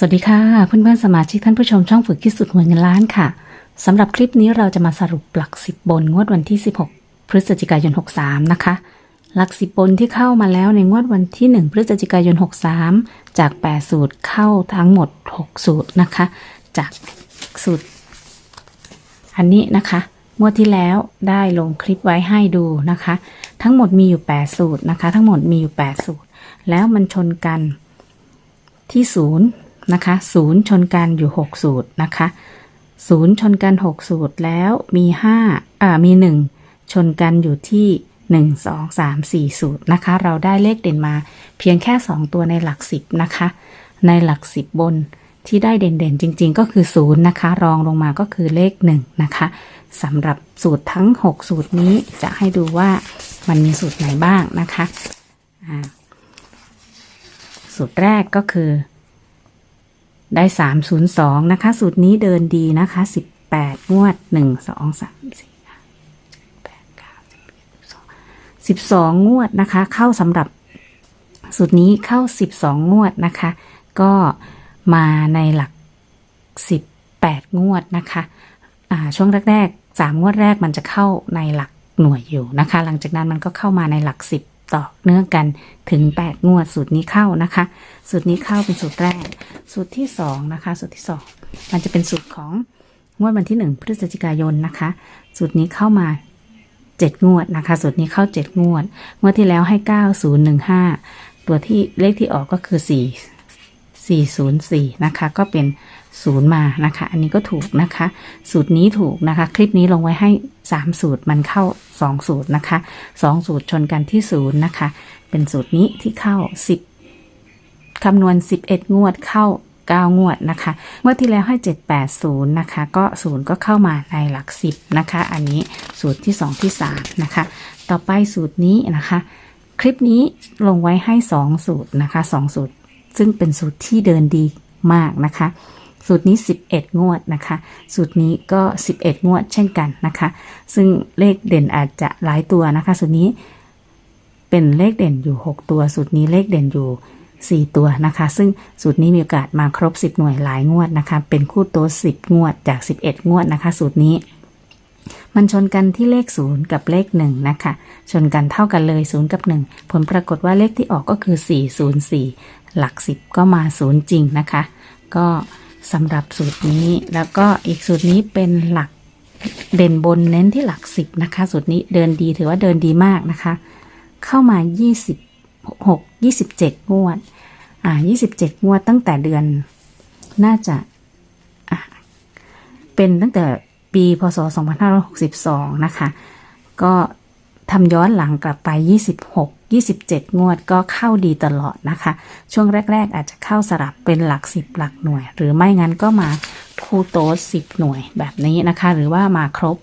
สวัสดีค่ะเพื่อนๆสมาชิกท่านผู้ชมช่องฝึกคิดสุดหัวเงินล้านค่ะสำหรับคลิปนี้เราจะมาสรุปหลักสิบบนงวดวันที่ 16 พฤศจิกายน 63 นะคะ หลักสิบบนที่เข้ามาแล้วในงวดวันที่ 1 พฤศจิกายน 63 จาก 8 สูตรเข้าทั้งหมด 6 สูตรนะคะ จากสูตร อันนี้นะคะงวดที่แล้วได้ลงคลิปไว้ให้ดูนะคะ ทั้งหมดมีอยู่ 8 สูตรนะคะ ทั้งหมดมีอยู่ 8 สูตร แล้วมันชนกันที่ศูนย์ นะคะศูนย์ชนกันอยู่ 6 สูตรนะคะศูนย์ชนกัน 6 สูตรแล้วมี5อ่ามี 1 ชนกันอยู่ที่ 1 2 3 4 สูตรนะคะ เราได้เลขเด่นมาเพียงแค่ 2 ตัวในหลัก 10 นะคะ ในหลัก 10 บนที่ได้เด่นๆ จริงๆ ก็คือ 0 นะคะ รองลงมาก็คือเลข 1 นะคะสำหรับสูตรทั้ง 6 สูตรนี้จะให้ดูว่ามันมีสูตรไหนบ้างนะคะ สูตรแรกก็คือ ได้ 302 นะคะ สูตรนี้เดินดีนะคะ 18 งวด 1 2 3 4 8 9 12 งวดนะคะ เข้าสำหรับสูตรนี้เข้า 12 งวดนะคะ ก็มาในหลัก 18 งวดนะคะช่วงแรกๆ3งวดแรกมันจะเข้าในหลักหน่วยอยู่นะคะ หลังจากนั้นมันก็เข้ามาในหลัก 10 ต่อเนื่องกันถึง 8 งวดสูตรนี้เข้านะคะ สูตรนี้เข้าเป็นสูตรแรก สูตรที่ 2 นะคะ สูตรที่ 2 มันจะเป็นสูตรของงวดวันที่ 1 พฤศจิกายนนะคะ สูตรนี้เข้ามา 7 งวดนะคะ สูตรนี้เข้า 7 งวด งวดที่แล้วให้ 9015 ตัวที่เลขที่ออกก็คือ 4 404 นะคะ ก็เป็น0มานะคะ อันนี้ก็ถูกนะคะ สูตรนี้ถูกนะคะ คลิปนี้ลงไว้ให้ 3 สูตรมันเข้า 2 สูตรนะคะ 2 สูตรชนกันที่ 0 นะคะ เป็นสูตรนี้ที่เข้า 10 คำนวณ 11 งวดเข้า 9 งวดนะคะเมื่อที่แล้วให้ 780 นะคะ ก็ 0 ก็เข้ามาในหลัก 10 นะคะ อันนี้สูตรที่ 2 ที่ 3 นะคะ ต่อไปสูตรนี้นะคะ คลิปนี้ลงไว้ให้ 2 สูตรนะคะ 2 สูตร ซึ่งเป็นสูตรที่เดินดีมากนะคะ สูตรนี้ 11 งวดนะคะ สูตรนี้ก็ 11 งวดเช่นกันนะคะ ซึ่งเลขเด่นอาจจะหลายตัวนะคะ สูตรนี้เป็นเลขเด่นอยู่ 6 ตัว สูตรนี้เลขเด่นอยู่ 4 ตัวนะคะ ซึ่งสูตรนี้มีโอกาสมาครบ 10 หน่วยหลายงวดนะคะ เป็นคู่โต๊ะ10 งวดจาก 11 งวดนะคะ สูตรนี้ มันชนกันที่เลข 0 กับเลข 1 นะคะ ชนกันเท่ากันเลย 0 กับ 1 ผลปรากฏว่าเลขที่ออกก็คือ 404 หลัก 10 ก็มา 0 จริงนะคะ ก็ สำหรับสูตรนี้แล้วก็อีกสูตรนี้เป็นหลักเด่นบนเน้นที่หลัก10นะคะ สูตรนี้เดินดีถือว่าเดินดีมากนะคะ เข้ามา26 27 งวด อ่า 27 งวดตั้งแต่เดือนน่าจะอะเป็นตั้งแต่ปีพศ 2562 นะคะ ก็ทำย้อนหลังกลับไป 26 27 งวดก็เข้าดีตลอดนะคะ ช่วงแรก ๆ อาจจะเข้าสลับเป็นหลัก 10 หลักหน่วย หรือไม่งั้นก็มาคูโตส10หน่วยแบบนี้นะคะ หรือว่ามาครบ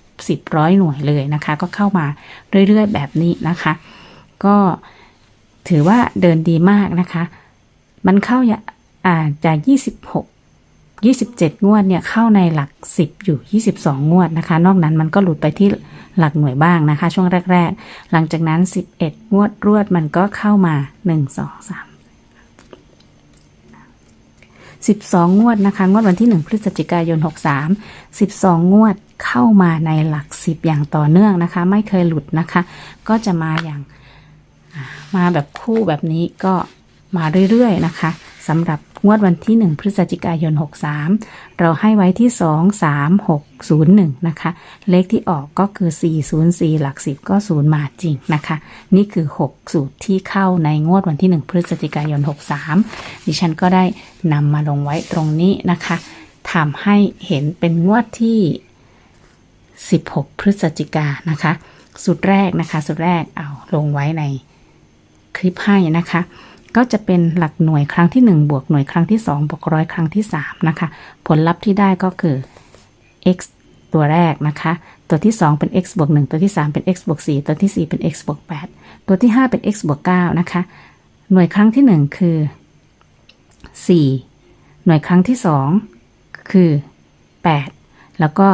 10ร้อยหน่วยเลยนะคะ ก็เข้ามาเรื่อยๆแบบนี้นะคะ ก็ถือว่าเดินดีมากนะคะ มันเข้าอ่าจาก26 27 งวดเนี่ยเข้าในหลัก 10 อยู่ 22 งวดนะคะ นอกนั้นมันก็หลุดไปที่หลักหน่วยบ้างนะคะ ช่วงแรก ๆ หลังจากนั้น 11 งวดรวดมันก็เข้ามา 1 2 3 12 งวดนะคะ งวดวันที่ 1 พฤศจิกายน 63 12 งวดเข้ามาในหลัก 10 อย่างต่อเนื่องนะคะ ไม่เคยหลุดนะคะ ก็จะมาอย่างมาแบบคู่แบบนี้ก็มาเรื่อยๆนะคะ สำหรับงวดวันที่ 1 พฤศจิกายน 63 เราให้ไว้ที่ 2 3 6 0 1 นะคะ เลขที่ออกก็คือ 404 หลัก 10 ก็ 0 มาจริงนะคะ นี่คือ 6 สูตรที่เข้าในงวดวันที่ 1 พฤศจิกายน 63 ดิฉันก็ได้นำมาลงไว้ตรงนี้นะคะทำให้เห็นเป็นงวดที่ 16 พฤศจิกานะคะ สูตรแรกนะคะ สูตรแรกเอาลงไว้ในคลิปให้นะคะ ก็จะเป็นหลักหน่วยครั้งที่ 1 บวกหน่วยครั้งที่ 2 บวกร้อยครั้งที่ 3 นะคะ ผลลัพธ์ที่ได้ก็คือ x ตัวแรกนะคะ ตัวที่ 2 เป็น x บวก1ตัวที่ 3 เป็น x บวก4ตัวที่ 4 เป็น x บวก8ตัวที่ 5 เป็น x บวก9นะคะ หน่วยครั้งที่ 1 คือ 4 หน่วยครั้งที่ 2 คือ 8 แล้วก็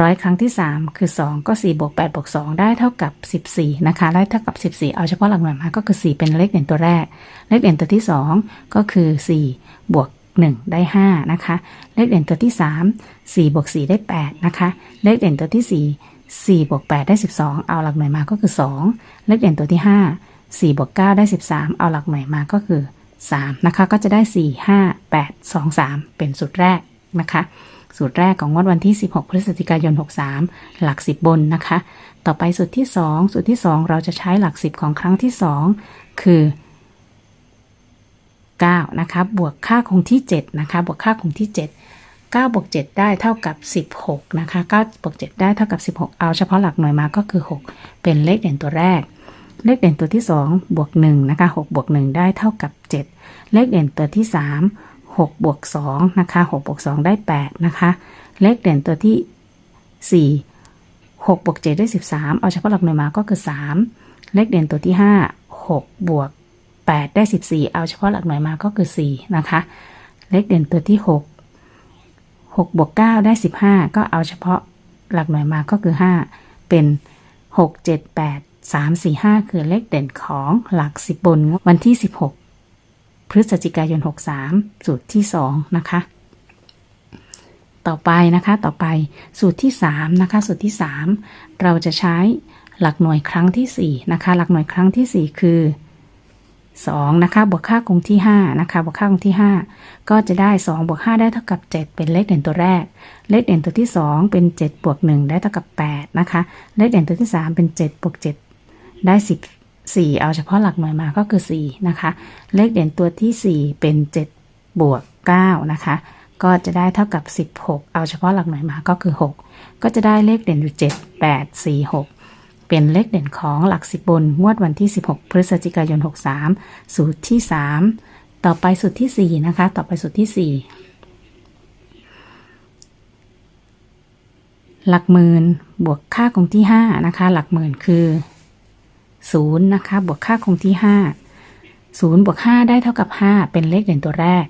ร้อยครั้งที่ 3 คือ 2 ก็4บวก8บวก2ได้เท่ากับ 14 นะคะ ได้เท่ากับ 14 เอาเฉพาะหลักหน่วยมาก็คือ 4 เป็นเลขเด่นตัวแรก เลขเด่นตัวที่ 2 ก็คือ 4 บวก 1 ได้ 5 นะคะ เลขเด่นตัวที่ 3 4บวก4ได้ 8 นะคะ เลขเด่นตัวที่ 4 4บวก8ได้ 12 เอาหลักหน่วยมาก็คือ 2 เลขเด่นตัวที่ 5 4บวก9ได้ 13 เอาหลักหน่วยมาก็คือ 3 นะคะ ก็จะได้ 4 5 8 2 3 เป็นสูตรแรกนะคะ สูตรแรกของงวดวันที่ 16 พฤศจิกายน 63 หลัก 10 บนนะคะ ต่อไปสูตรที่ 2 สูตรที่ 2 เราจะใช้หลัก 10 ของครั้งที่ 2 คือ 9 นะคะ บวกค่าคงที่ 7 นะคะ บวกค่าคงที่ 7 9บวก7ได้เท่ากับ 16 นะคะ9บวก7ได้เท่ากับ 16 เอาเฉพาะหลักหน่วยมาก็คือ 6 เป็นเลขเด่นตัวแรก เลขเด่นตัวที่ 2 บวก1นะคะ6บวก1ได้เท่ากับ 7 เลขเด่นตัวที่ 3 6บวก2นะคะ6บวก2ได้ 8 นะคะ เลขเด่นตัวที่ 4 6บวก7ได้ 13 เอาเฉพาะหลักหน่วยมาก็คือ 3 เลขเด่นตัวที่ 5 6บวก8ได้ 14 เอาเฉพาะหลักหน่วยมาก็คือ 4 นะคะ เลขเด่นตัวที่ 6 6บวก9ได้ 15 ก็เอาเฉพาะหลักหน่วยมาก็คือ 5 เป็น 6 7 8 3 4 5 คือเลขเด่นของหลัก 10 บนวันที่ 16 พฤศจิกายน 63 สูตรที่ 2 นะคะ ต่อไปนะคะ ต่อไปสูตรที่ 3 นะคะ สูตรที่ 3 เราจะใช้หลักหน่วยครั้งทีสี่4 นะคะ หลักหน่วยครั้งทีสี่ 4 คือ 2 นะคะ บวกค่าคงที่ 5 นะคะ บวกค่าคงที่ 5 ก็จะได้ 2 บวก 5 ได้เท่ากับ 7 เป็นเลขเด่นตัวแรก เลขเด่นตัวที่ 2 เป็น 7 บวก 1 ได้เท่ากับ 8 นะคะ เลขเด่นตัวที่ 3 เป็น 7 บวก 7 ได้ 4 เอาเฉพาะหลักหน่วยมาก็คือ 4 นะคะ เลขเด่นตัวที่ 4 เป็น 7 บวก 9 นะคะ ก็จะได้เท่ากับ 16 เอาเฉพาะหลักหน่วยมาก็คือ 6 ก็จะได้เลขเด่นอยู่ 7 8 4 6 เป็นเลขเด่นของหลักสิบบนงวดวันที่ 16 พฤศจิกายน 63 สูตรที่ 3 ต่อไปสูตรที่ 4 นะคะ ต่อไปสูตรที่ 4หลักหมื่นบวกค่าคงที่ 5 นะคะ หลักหมื่นคือ 0นะคะบวกค่าคงที่ 5 0บวก5ได้เท่ากับ 5 เป็นเลขเด่นตัวแรก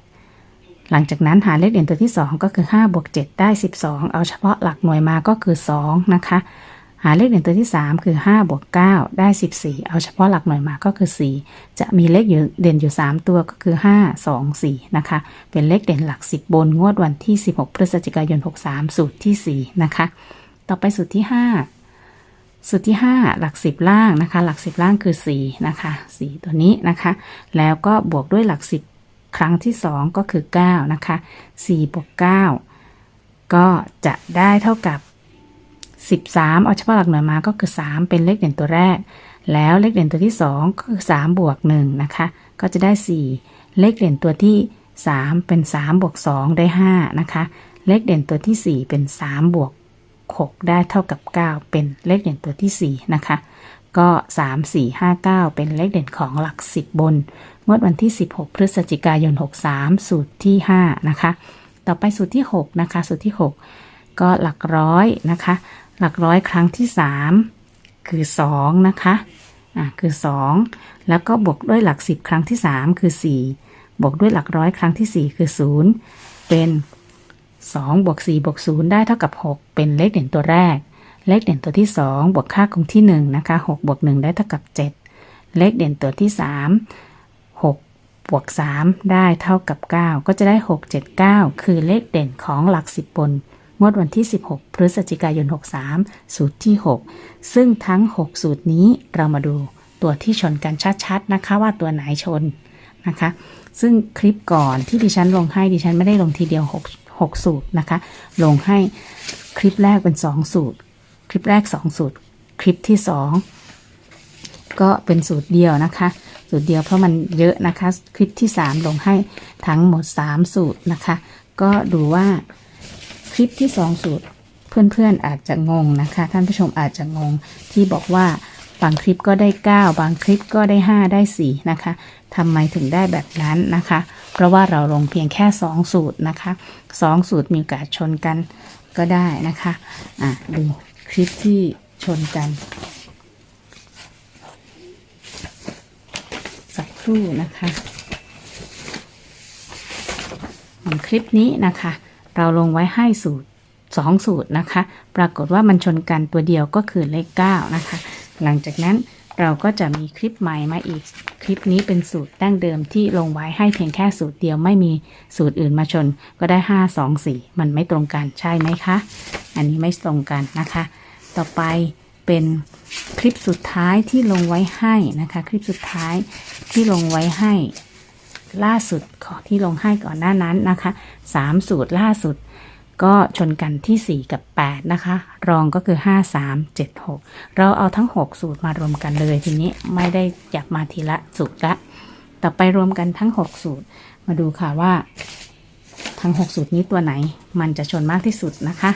หลังจากนั้นหาเลขเด่นตัวที่ 2 ก็คือ 5 บวก 7 ได้ 12 เอาเฉพาะหลักหน่วยมาก็คือ 2 นะคะ หาเลขเด่นตัวที่ 3 คือ 5 บวก 9 ได้ 14 เอาเฉพาะหลักหน่วยมาก็คือ 4 จะมีเลขอยู่เด่นอยู่ 3 ตัวก็คือ 5 2 4 นะคะ เป็นเลขเด่นหลัก 10 บนงวดวันที่ 16 พฤศจิกายน 63 สูตรที่ 4 นะคะ ต่อไปสูตรที่ 5 สูตรที่ 5 หลัก 10 ล่างนะคะ หลัก 10 ล่างคือ4นะคะ4ตัวนี้นะคะ แล้วก็บวกด้วยหลัก 10 ครั้งที่ 2 ก็คือ 9 นะคะ4บวก9ก็จะได้เท่ากับ 13 เอาเฉพาะหลักหน่วยมาก็คือ 3 เป็นเลขเด่นตัวแรก แล้วเลขเด่นตัวที่ 2 ก็คือ 3 บวก1นะคะ ก็จะได้ 4 เลขเด่นตัวที่ 3 เป็น 3 บวก 2 ได้ 5 นะคะ เลขเด่นตัวที่ 4 เป็น 3 บวก 6 ได้เท่ากับ 9 เป็นเลขเด่นตัวที่ 4 นะคะ ก็ 3 4 5 9 เป็นเลขเด่นของหลัก 10 บนงวดวันที่ 16 พฤศจิกายน 63 สูตรที่ 5 นะคะ ต่อไปสูตรที่ 6 นะคะ สูตรที่ 6 ก็หลักร้อยนะคะ หลักร้อยครั้งที่ 3 คือ 2 นะคะ อ่าคือ 2 แล้วก็บวกด้วยหลัก 10 ครั้งที่ 3 คือ 4 บวกด้วยหลักร้อยครั้งที่ 4 คือ 0 เป็น 2บวก4บวก0ได้เท่ากับ 6 เป็นเลขเด่นตัวแรก เลขเด่นตัวที่ 2 บวกค่าคงที่1นะคะ6บวก1ได้เท่ากับ 7 เลขเด่นตัวที่ 3 6บวก3ได้เท่ากับ 9 ก็จะได้ 6 7 9 คือเลขเด่นของหลัก 10 บนงวดวันที่ 16 พฤศจิกายน 63 สูตรที่ 6 ซึ่งทั้ง 6 สูตรนี้เรามาดูตัวที่ชนกันชัดๆนะคะว่าตัวไหนชนนะคะ ซึ่งคลิปก่อนที่ดิฉันลงให้ดิฉันไม่ได้ลงทีเดียว 6 6 สูตรนะคะ ลงให้คลิปแรกเป็น 2 สูตร คลิปแรก 2 สูตร คลิปที่ 2 ก็เป็นสูตรเดียวนะคะ สูตรเดียวเพราะมันเยอะนะคะ คลิปที่ 3 ลงให้ทั้งหมด 3 สูตรนะคะ ก็ดูว่าคลิปที่ 2 สูตรเพื่อนๆอาจจะงงนะคะ ท่านผู้ชมอาจจะงงที่บอกว่า บางคลิปก็ได้ 9 บางคลิปก็ได้ 5 ได้ 4 นะคะทำไมถึงได้แบบนั้นนะคะ เพราะว่าเราลงเพียงแค่ 2 สูตรนะคะ 2 สูตรมีโอกาสชนกันก็ได้นะคะอะดูคลิปที่ชนกัน สักครู่นะคะของคลิปนี้นะคะ เราลงไว้ให้สูตรสองสูตรนะคะ ปรากฏว่ามันชนกันตัวเดียวก็คือเลข 9 นะคะ หลังจากนั้นเราก็จะมีคลิปใหม่มาอีก คลิปนี้เป็นสูตรดั้งเดิมที่ลงไว้ให้เพียงแค่สูตรเดียวไม่มีสูตรอื่นมาชน ก็ได้ 5 2 4 มันไม่ตรงกันใช่ไหมคะ อันนี้ไม่ตรงกันนะคะ ต่อไปเป็นคลิปสุดท้ายที่ลงไว้ให้นะคะ คลิปสุดท้ายที่ลงไว้ให้ล่าสุดขอที่ลงให้ก่อนหน้านั้นนะคะสามสูตรล่าสุด ก็ชนกันที่ 4 กับ 8 นะคะ รองก็คือ 5 3 7 6 เราเอาทั้ง 6 สูตรมารวมกันเลยทีนี้ไม่ได้จับมาทีละสูตรละ ต่อไปรวมกันทั้ง 6 สูตร มาดูค่ะว่า ทั้ง 6 สูตรนี้ตัวไหน มันจะชนมากที่สุดนะคะ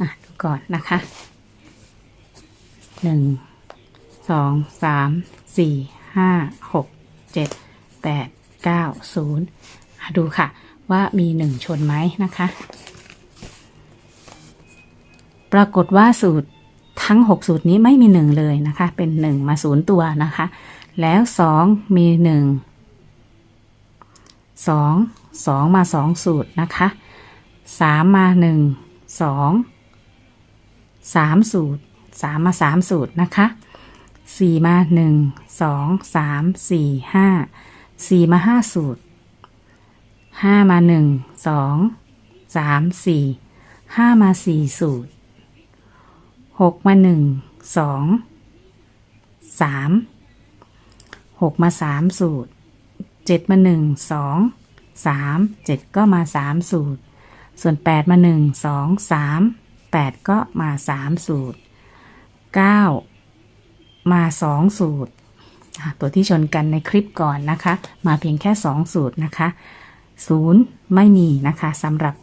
อะดูก่อนนะคะหนึ่งสองสามี่ห้าหกเจ็ด แปดเก้าศูนย์ดูค่ะว่ามีหนึ่งชนไหมนะคะ ปรากฏว่าสูตรทั้ง 6 สูตรนี้ไม่มีหนึ่งเลยนะคะ เป็น 1 มาศูนย์ตัวนะคะ แล้ว 2 มี 1 2 2 มา 2 สูตรนะคะ 3 มา 1 2 3 สูตร 3 มา 3 สูตรนะคะ 4 มา 1 2 3 4 5 4มา5สูตร5มา1 2 3 4 5มสี่ห้า4สูตรหกมาหนึ่งสองสามหกมาสามสูตรเจ็ดมาหนึ่งสองสามเจ็ดก็มาสามสูตร ส่วนแปดมาหนึ่งสองสามแปดก็มาสามสูตรเก้ามาสองสูตร ตัวที่ชนกันในคลิปก่อนนะคะ มาเพียงแค่สองสูตรนะคะศูนย์ไม่มีนะคะสำหรับ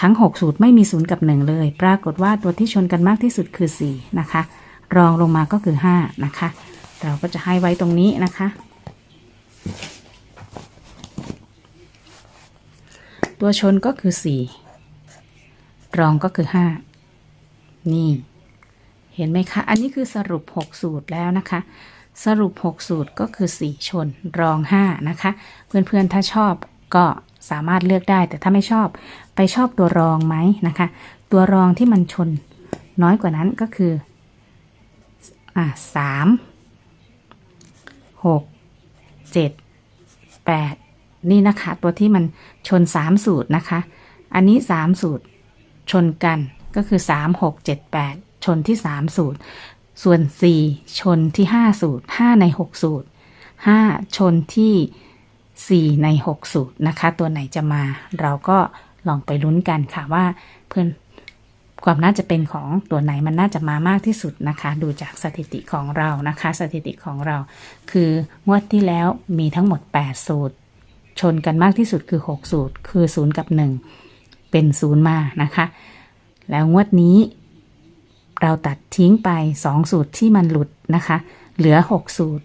ทั้ง 6 สูตรไม่มี 0 กับ 1 เลย ปรากฏว่าตัวที่ชนกันมากที่สุดคือ 4 นะคะ รองลงมาก็คือ 5 นะคะ เราก็จะให้ไว้ตรงนี้นะคะ ตัวชนก็คือ 4 รองก็คือ 5 นี่ ห็นไหมคะ อันนี้คือสรุป 6 สูตรแล้วนะคะ สรุป 6 สูตรก็คือ 4 ชนรอง 5 นะคะ เพื่อนๆ ถ้าชอบก็สามารถเลือกได้ แต่ถ้าไม่ชอบไปชอบตัวรองไหมนะคะ ตัวรองที่มันชนน้อยกว่านั้นก็คืออ่าสามหกเจ็ดแปดนี่นะคะ ตัวที่มันชนสามสูตรนะคะ อันนี้สามสูตรชนกันก็คือสามหกเจ็ดแปด ชนที่สามสูตร ส่วนสี่ชนที่ห้าสูตรห้าในหกสูตรห้าชนที่ 4 ใน 6 สูตรนะคะ ตัวไหนจะมาเราก็ลองไปลุ้นกันค่ะว่าเพื่อนความน่าจะเป็นของตัวไหนมันน่าจะมามากที่สุดนะคะ ดูจากสถิติของเรานะคะ สถิติของเรา คืองวดที่แล้วมีทั้งหมด 8 สูตร ชนกันมากที่สุดคือ 6 สูตร คือ 0 กับ 1 เป็น 0 มานะคะ แล้วงวดนี้ เราตัดทิ้งไป 2 สูตรที่มันหลุดนะคะ เหลือ 6 สูตร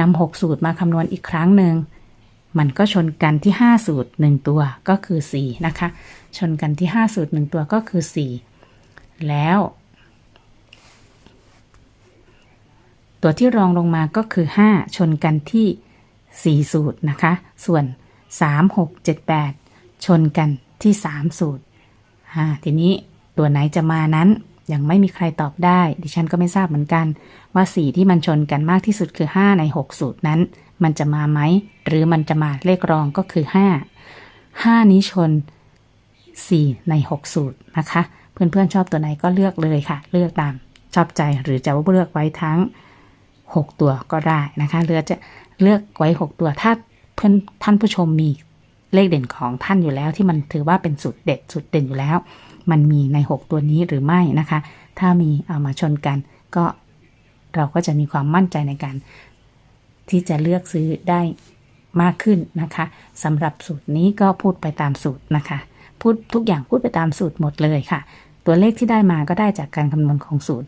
นำ6สูตรมาคำนวณอีกครั้งหนึ่ง มันก็ชนกันที่ 5 สูตร 1 ตัวก็คือ 4 นะคะ ชนกันที่ 5 สูตร 1 ตัวก็คือ 4 แล้ว ตัวที่รองลงมาก็คือ 5 ชนกันที่ 4 สูตรนะคะ ส่วน 3 6 7 8 ชนกันที่ 3 สูตรทีนี้ตัวไหนจะมานั้น ยังไม่มีใครตอบได้ ดิฉันก็ไม่ทราบเหมือนกัน ว่าสีที่มันชนกันมากที่สุดคือ 5 ใน 6 สูตรนั้น มันจะมาไหม หรือมันจะมาเลขรองก็คือ 5 5 นี้ชน 4 ใน 6 สูตรนะคะ เพื่อนๆชอบตัวไหนก็เลือกเลยค่ะ เลือกตามชอบใจหรือจะเลือกไว้ทั้ง 6 ตัวก็ได้นะคะเลือกจะเลือกไว้ 6 ตัวถ้าเพื่อนท่านผู้ชมมีเลขเด่นของท่านอยู่แล้วที่มันถือว่าเป็นสูตรเด็ดสูตรเด่นอยู่แล้ว มันมีใน 6 ตัวนี้หรือไม่นะคะ ถ้ามีเอามาชนกัน ก็เราก็จะมีความมั่นใจในการที่จะเลือกซื้อได้มากขึ้นนะคะสำหรับสูตรนี้ก็พูดไปตามสูตรนะคะ พูดทุกอย่างพูดไปตามสูตรหมดเลยค่ะ ตัวเลขที่ได้มาก็ได้จากการคำนวณของสูตร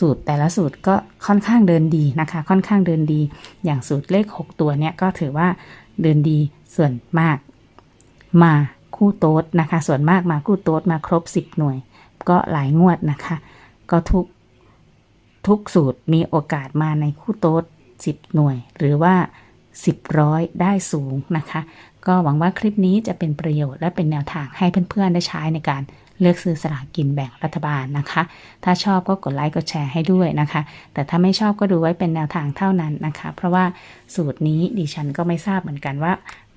สูตรแต่ละสูตรก็ค่อนข้างเดินดีนะคะ ค่อนข้างเดินดี อย่างสูตรเลข 6 ตัวเนี่ยก็ถือว่าเดินดีส่วนมากมา คู่โต๊ดนะคะ ส่วนมากมาคู่โต๊ดมาครบ 10 หน่วย ก็หลายงวดนะคะ ก็ทุกทุกสูตรมีโอกาสมาในคู่โต๊ด10 หน่วย หรือว่า 10 ร้อยได้สูงนะคะ ก็หวังว่าคลิปนี้จะเป็นประโยชน์และเป็นแนวทางให้เพื่อนๆได้ใช้ในการเลือกซื้อสลากกินแบ่งรัฐบาลนะคะ ถ้าชอบก็กดไลค์กดแชร์ให้ด้วยนะคะ แต่ถ้าไม่ชอบก็ดูไว้เป็นแนวทางเท่านั้นนะคะ เพราะว่าสูตรนี้ดิฉันก็ไม่ทราบเหมือนกันว่า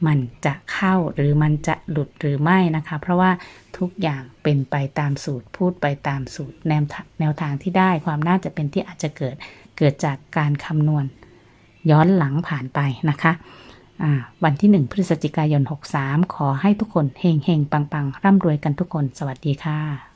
มันจะเข้าหรือมันจะหลุดหรือไม่นะคะ เพราะว่าทุกอย่างเป็นไปตามสูตรพูดไปตามสูตรแนวทางแนวทางที่ได้ความน่าจะเป็นที่อาจจะเกิดเกิดจากการคำนวณ ย้อนหลังผ่านไปนะคะวันที่ 1 พฤศจิกายน 63 ขอให้ทุกคนเฮงเฮงๆปังร่ำรวยกันทุกคน สวัสดีค่ะ